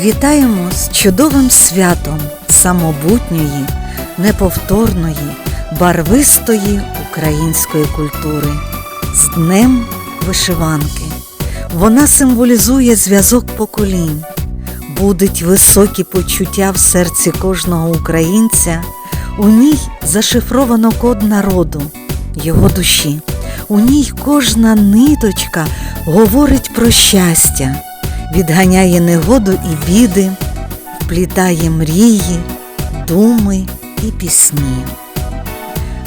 Вітаємо з чудовим святом самобутньої, неповторної, барвистої української культури з Днем вишиванки. Вона символізує зв'язок поколінь, будить високі почуття в серці кожного українця. У ній зашифровано код народу, його душі. У ній кожна ниточка говорить про щастя, відганяє негоду і біди, вплітає мрії, думи і пісні.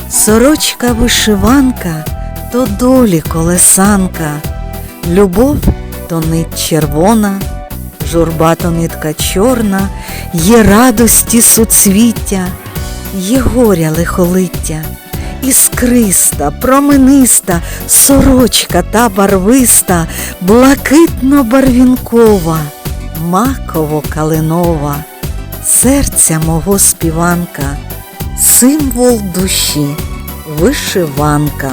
Сорочка вишиванка то долі колесанка, любов то нить червона, журба то нитка чорна, є радості суцвіття, є горя лихолиття, іскриста, промениста, сорочка та барвиста, блакитно-барвінкова, маково-калинова, серця мого співанка, символ душі, вишиванка.